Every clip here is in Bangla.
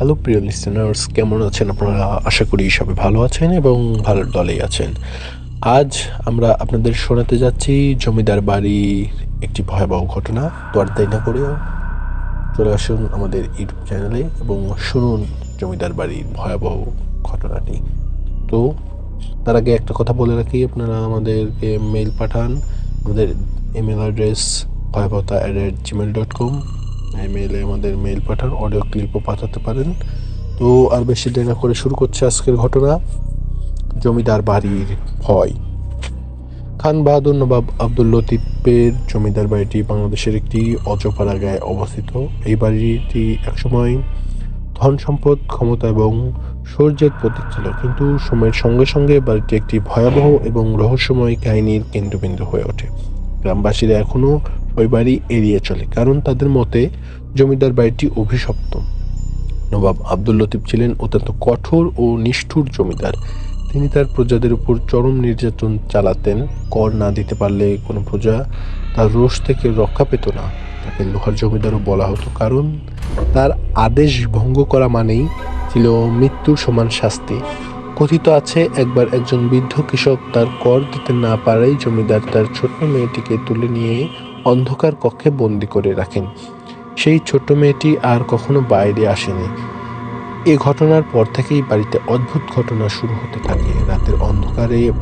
হ্যালো, প্রিয় লিসেনার্স কেমন আছেন আপনারা? আশা করি সবাই ভালো আছেন এবং ভালোর দলেই আছেন। আজ আমরা আপনাদের শোনাতে যাচ্ছি জমিদার বাড়ির একটি ভয়াবহ ঘটনা। তো আর তাই না করেও চলে আসুন আমাদের ইউটিউব চ্যানেলে এবং শুনুন জমিদার বাড়ির ভয়াবহ ঘটনাটি। তো, তার আগে একটা কথা বলে রাখি, আপনারা আমাদেরকে মেইল পাঠান। আমাদের ইমেল অ্যাড্রেস ভয়াবহতা অ্যাট জিমেল ডট কম ইমেলে আমাদের মেইল পাঠান অডিও ক্লিপও পাঠাতে পারেন। তো আর বেশি দেরি না করে শুরু করছে আজকের ঘটনা। জমিদার বাড়ির ভয়। খান বাহাদুর নবাব আব্দুল লতিফের জমিদার বাড়িটি বাংলাদেশের একটি অজপাড়া গায়ে অবস্থিত। এই বাড়িটি একসময় ধন সম্পদ, ক্ষমতা এবং সৌর্যের প্রতীক ছিল। কিন্তু সময়ের সঙ্গে সঙ্গে বাড়িটি একটি ভয়াবহ এবং রহস্যময় কাহিনীর কেন্দ্রবিন্দু হয়ে ওঠে। গ্রামবাসীরা এখনও ওই বাড়ি এড়িয়ে চলে, কারণ তাদের মতে জমিদার বাড়িটি অভিশপ্ত। নবাব আব্দুল লতিফ ছিলেন অত্যন্ত কঠোর ও নিষ্ঠুর জমিদার। তিনি তার প্রজাদের উপর চরম নির্যাতন চালাতেন, কর না দিতে পারলে কোনো প্রজা তার রোষ থেকে রক্ষা পেত না। তাকে লোহার জমিদারও বলা হতো, কারণ তার আদেশ ভঙ্গ করা মানেই ছিল মৃত্যুর সমান শাস্তি। কথিত আছে, একবার একজন বৃদ্ধ কৃষক তার কর দিতে না পারাই জমিদার তার ছোট্ট মেয়েটিকে তুলে নিয়ে অন্ধকার কক্ষে বন্দি করে রাখেন। সেই ছোট্ট মেয়েটি আর কখনো বাইরে আসেনি। এ ঘটনার পর থেকেই বাড়িতে অদ্ভুত ঘটনা শুরু হতে থাকে। রাতের অন্ধকারে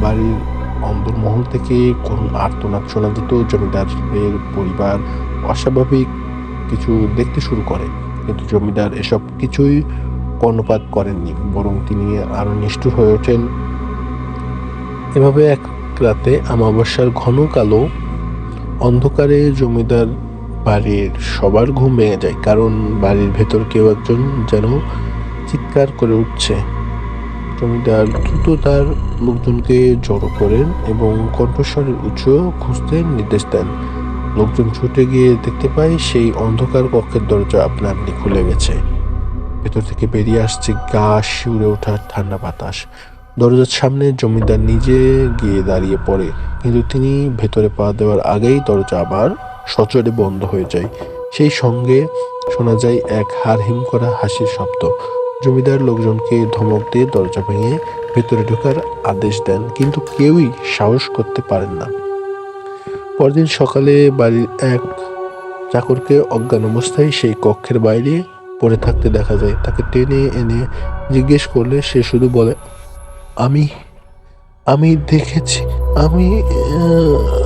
বাড়ির অন্দরমহল থেকে করুণ আর্তনাদ শোনা যেত। জমিদারের পরিবার অস্বাভাবিক কিছু দেখতে শুরু করে। কিন্তু জমিদার এসব কিছুই কর্ণপাত করেননি, বরং তিনি আরও নিষ্ঠুর হয়ে ওঠেন। এভাবে এক রাতে আমাবস্যার ঘন কালো অন্ধকারে জমিদার বাড়ির সবার ঘুম ভেঙে যায়, কারণ বাড়ির ভেতর কেউ একজন যেন চিৎকার করে উঠছে। জমিদার দ্রুত তার লোকজনকে জড়ো করেন এবং কণ্ঠস্বরের উচ্চ খুঁজতে নির্দেশ দেন। লোকজন ছুটে গিয়ে দেখতে পায় সেই অন্ধকার কক্ষের দরজা আপনা আপনি খুলে গেছে। ভেতর থেকে বেরিয়ে আসছে গা শিউরে ওঠার ঠান্ডা বাতাস। দরজার সামনে জমিদার নিজে গিয়ে দাঁড়িয়ে পড়ে, কিন্তু তিনি ভেতরে পা দেওয়ার আগেই দরজা আবার সচরে বন্ধ হয়ে যায়। সেই সঙ্গে শোনা যায় এক হারহিম করা হাসির শব্দ। জমিদার লোকজনকে ধমক দিয়ে দরজা ভেঙে ভেতরে ঢোকার আদেশ দেন, কিন্তু কেউই সাহস করতে পারেন না। পরদিন সকালে বাড়ির এক চাকরকে অজ্ঞান অবস্থায় সেই কক্ষের বাইরে পড়ে থাকতে দেখা যায়। তাকে টেনে এনে জিজ্ঞেস করলে সে শুধু বলে আমি আমি দেখেছি, আমি, আহ।"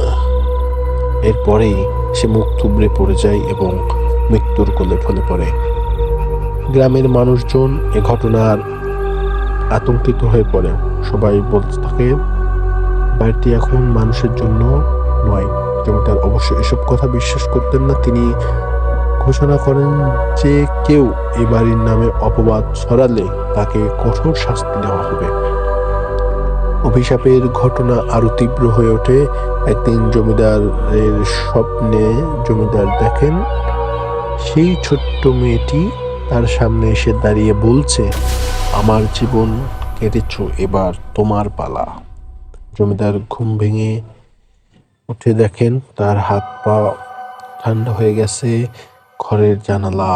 এরপরেই সে মুখ থুবড়ে পড়ে যায় এবং মৃত্যুর কোলে ফলে পড়ে। গ্রামের মানুষজন এ ঘটনার আতঙ্কিত হয়ে পড়ে। সবাই বলতে থাকে, বাড়িটি এখন মানুষের জন্য নয় জমিদার অবশ্য এসব কথা বিশ্বাস করতেন না। তিনি ঘোষণা করেন যে কেউ এ বাড়ির নামে অপবাদ ছড়ালে তাকে কঠোর শাস্তি দেওয়া হবে। অভিশাপের ঘটনা আরও তীব্র হয়ে ওঠে। একদিন জমিদারের স্বপ্নে জমিদার দেখেন, সেই ছোট্ট মেয়েটি তার সামনে এসে দাঁড়িয়ে বলছে, আমার জীবন কেটেছ, এবার তোমার পালা। জমিদার ঘুম ভেঙে উঠে দেখেন, তার হাত পা ঠান্ডা হয়ে গেছে, ঘরের জানালা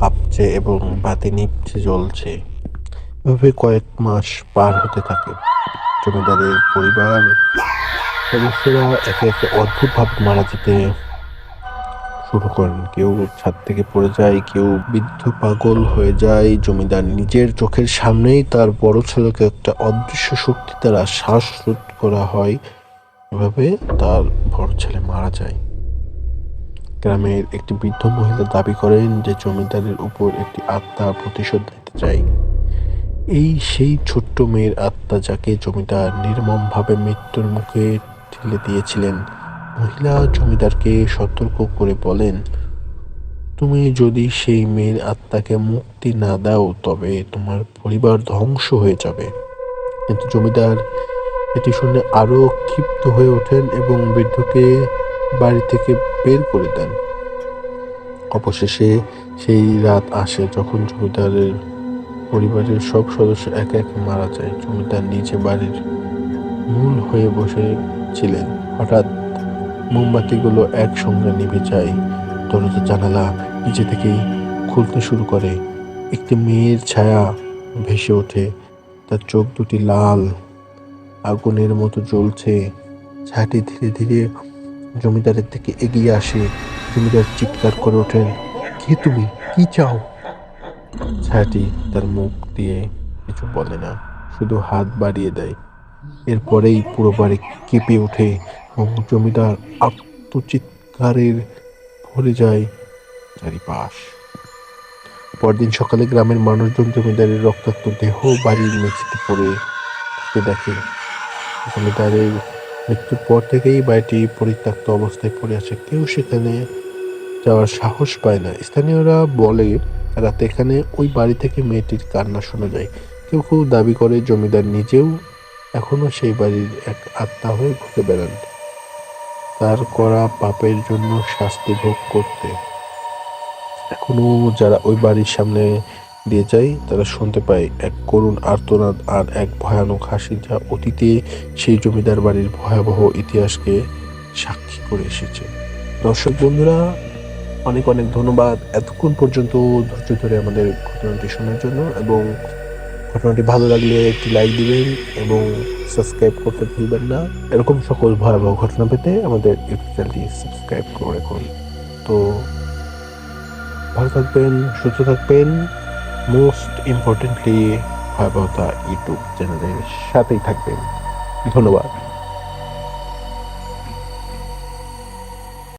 কাঁপছে এবং বাতি নিপছে জ্বলছে। এভাবে কয়েক মাস পার হতে থাকে। জমিদারের পরিবার সদস্যরা একে একে অদ্ভুতভাবে মারা যেতে শুরু করেন। কেউ ছাদ থেকে পড়ে যায়, কেউ বৃদ্ধ পাগল হয়ে যায়, জমিদার নিজের চোখের সামনেই তার বড় ছেলেকে একটা অদৃশ্য শক্তি দ্বারা শ্বাসরোধ করা হয়। এভাবে তার বড় ছেলে মারা যায়। গ্রামের একটি বৃদ্ধ মহিলা দাবি করেন যে জমিদারের উপর একটি আত্মা প্রতিশোধ নিতে চায়। এই সেই ছোট্ট মেয়ের আত্মা যাকে জমিদার নির্মমভাবে মৃত্যুর মুখে ঠেলে দিয়েছিলেন। মহিলা জমিদারকে সতর্ক করে বলেন, তুমি যদি সেই মেয়ের আত্মাকে মুক্তি না দাও, তবে তোমার পরিবার ধ্বংস হয়ে যাবে। কিন্তু জমিদার এটি শুনে আরও ক্ষিপ্ত হয়ে ওঠেন এবং বৃদ্ধকে বাড়ি থেকে বের করে দেন। অবশেষে সেই রাত আসে যখন জমিদারের পরিবারের সব সদস্য এক এক মারা যায়। জমিদার নিজে বাড়ির মূল হয়ে বসে ছিলেন হঠাৎ মোমবাতিগুলো একসঙ্গে নিভে যায়। দরজা, জানালা নিজে থেকেই খুলতে শুরু করে। একটি মেয়ের ছায়া ভেসে ওঠে। তার চোখ দুটি লাল, আগুনের মতো জ্বলছে। ছায়াটি ধীরে ধীরে জমিদারের থেকে এগিয়ে আসে। জমিদার চিৎকার করে ওঠেন, কে তুমি? কি চাও? ছায়াটি তার মুখ দিয়ে কিছু বলে না, শুধু হাত বাড়িয়ে দেয়। এরপরেই পুরো বাড়ি কেঁপে ওঠে জমিদার আত্মচিৎকারের ভরে যায় চারিপাশ। পরদিন সকালে গ্রামের মানুষজন জমিদারের রক্তাক্ত দেহ বাড়ির মেঝেতে পড়ে থাকতে দেখে। জমিদারের মৃত্যুর পর থেকেই বাড়িটি পরিত্যক্ত অবস্থায় পড়ে আছে। কেউ সেখানে যাওয়ার সাহস পায় না। স্থানীয়রা বলে রাতে এখানে ওই বাড়ি থেকে মেয়েটির কান্না শোনা যায়। কেউ কেউ দাবি করে জমিদার নিজেও এখনও সেই বাড়ির এক আত্মা হয়ে ঘুরে বেড়ান। তার করা পাপের জন্য শাস্তি ভোগ করতে। এখনও যারা ওই বাড়ির সামনে দিয়ে যায়, তারা শুনতে পায় এক করুণ আর্তনাদ আর এক ভয়ানক হাসি যা অতীতে সেই জমিদার বাড়ির ভয়াবহ ইতিহাসকে সাক্ষী করে এসেছে। দর্শক বন্ধুরা অনেক অনেক ধন্যবাদ এতক্ষণ পর্যন্ত ধৈর্য ধরে আমাদের ঘটনাটি শোনার জন্য এবং ঘটনাটি ভালো লাগলে একটি লাইক দিবেন এবং সাবস্ক্রাইব করতে ভুলবেন না। এরকম সকল ভয়াবহ ঘটনা পেতে আমাদের ইউটিউব চ্যানেলটি সাবস্ক্রাইব করে রাখুন। তো ভালো থাকবেন, সুস্থ থাকবেন। মোস্ট ইম্পর্টেন্টলি ভয়াবহতা ইউটিউব চ্যানেলের সাথেই থাকবেন। ধন্যবাদ।